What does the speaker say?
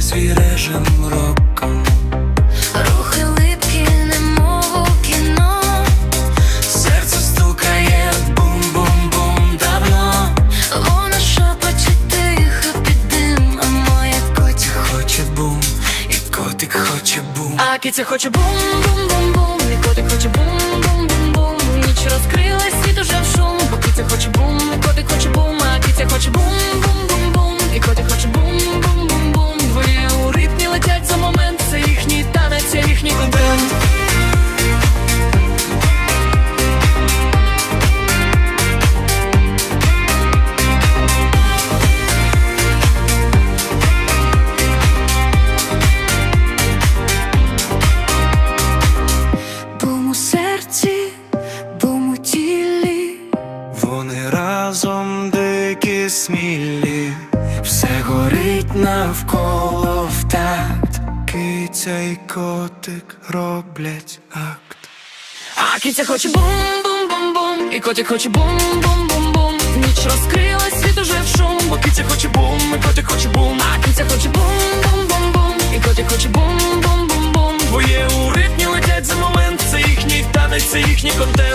свій режим роком. Рухи липкі, немов у кіно. Серце стукає бум-бум-бум давно. Вона шепоче тихо під дим, а моя котя Хоче бум, і котик хоче бум. А киця хоче бум-бум-бум-бум, смілі, все горить навколо в такт. Киця й котик роблять акт. А киця хоче бум-бум-бум-бум, і котик хоче бум-бум-бум-бум. Ніч розкрилась, світ уже в шум, бо киця хоче бум, і котик хоче бум. А киця хоче бум-бум-бум-бум, і котик хоче бум-бум-бум-бум. Твоє у ритмі летять за момент, це їхній танець, це їхній контент.